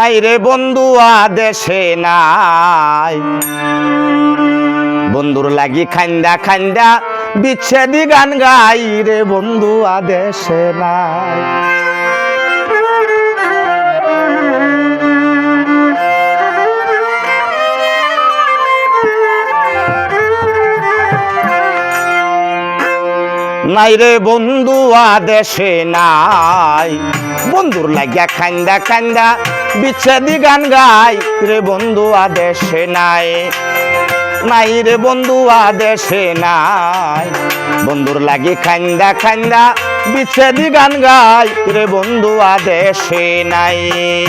নাই রে বন্ধু, আদেশে নাই। বন্ধুর লাগি খান্দা খান্দা বিচ্ছেদি গান গাই রে বন্ধু, আদেশে নাই। নাই রে বন্ধু, আদেশে নাই। বন্ধুর লাগিয়া খান্দা খান্দা বিচ্ছেদি গান গাই। রে বন্ধু, আদেশে নাই। নাই রে বন্ধু, আদেশে নাই। বন্ধুর লাগি খান্দা খান্দা বিচ্ছেদি গান গাই। রে বন্ধু, আদেশে নাই।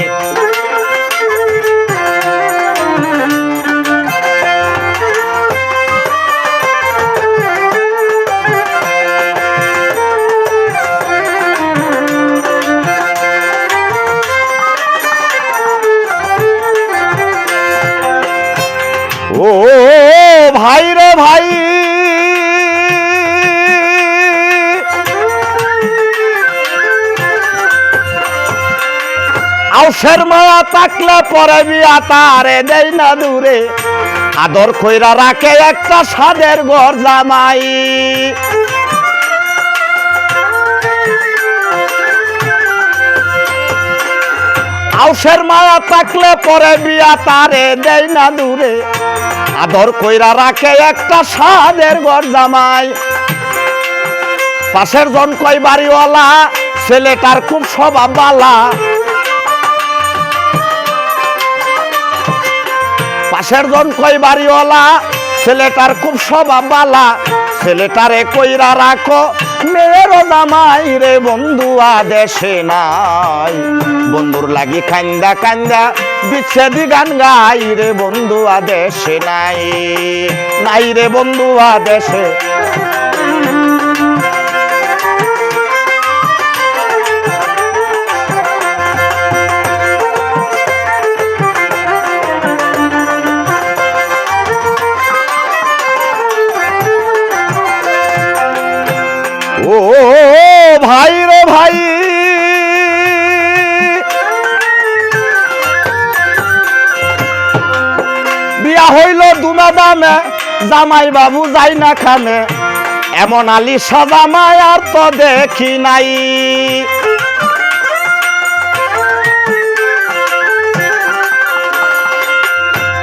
ও ভাই রে ভাই। আউসের মায়া থাকলে পরে বিয়া তারে দেই না দূরে। আদর কইরা রাখে একটা সাদের ঘর জামাই আউসের মায়া থাকলে পরে বিয়া তারে দেয় না দূরে। আদর কইরা রাখে একটা সাদের ঘর জামাই। পাশের জন কই বাড়িওয়ালা, ছেলেটার খুব স্বভাব বালা। পাশের জন কই বাড়িওয়ালা, ছেলেটার খুব স্বভাব বালা। ছেলেটারে কইরা রাখো মেয়েরও জামাই রে বন্ধু, আদেশে নাই। বন্ধুর লাগি কান্দা কান্দা বিচ্ছেদি গান গাই রে বন্ধু, আদেশে নাই। নাই রে বন্ধু, আদেশে দামে জামাই বাবু যাই না খানে। এমন আলি সাজামাই আর তো দেখি নাই।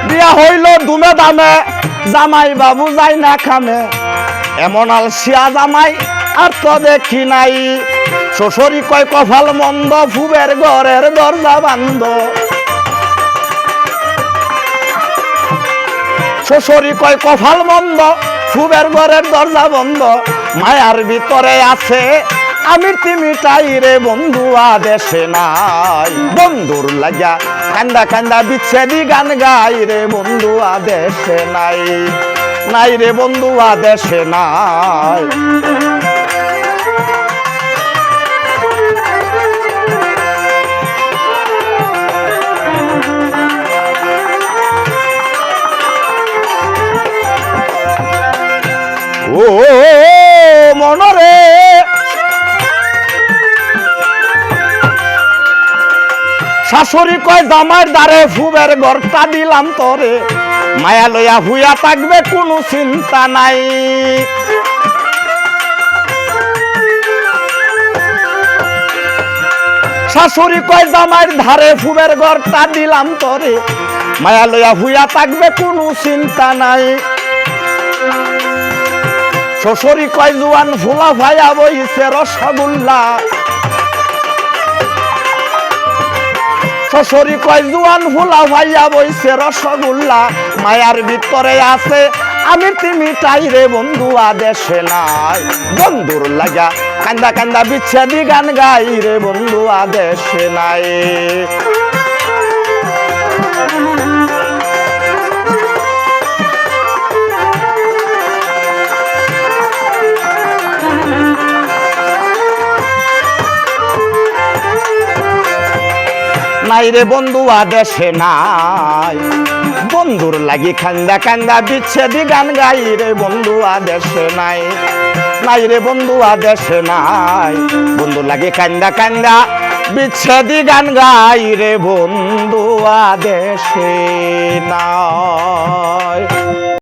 বিয়া হইল দুমে দামে জামাই বাবু যাই না খামে এমন জামাই আর তো দেখি নাই। শ্বশুরি কয় কফাল মন্দ, ফুবের ঘরের দরজা বান্ধ। শ্বশুরি কয় কফাল মন্দ, সুবের ঘরের দরজা বন্ধ, মায়ার ভিতরে আছে আমি তিমিটাই রে বন্ধু, আদেশে নাই। বন্ধুর লাগা কান্দা কান্দা বিচ্ছেদি গান গাই রে বন্ধু, আদেশে নাই। নাই রে বন্ধু, আদেশে নাই। শাশুড়ি কয় জামার দ্বারে ফুবের গড়টা দিলাম তোরে। মায়া লইয়া হুইয়া থাকবে, কোনো চিন্তা নাই। শাশুড়ি কয় জামার ধারে ফুবের গড়টা দিলাম তোরে। মায়া লইয়া হুইয়া থাকবে, কোনো চিন্তা নাই। শ্বশুরি কয়, জুয়ান ফুলা ভাইয়া বইছে রসগোল্লা। শ্বশুরি কয়, জুয়ান ফুলা ভাইয়া বইছে রসগোল্লা, মায়ার ভিতরে আছে, আমি তুমি রে বন্ধু, আদেশে নাই। বন্ধুর লাগা কান্দা কান্দা বিচ্ছেদি গান গাই রে বন্ধু, আদেশে নাই। নাই রে বন্ধু আদেশে নাই। বন্ধুর লাগি খান্দা কান্দা বিচ্ছেদি গান গাই রে বন্ধু আদেশে নাই। নাই রে বন্ধু আদেশে নাই। বন্ধুর লাগি কান্দা কান্দা বিচ্ছেদি গান গাই রে বন্ধু আদেশে না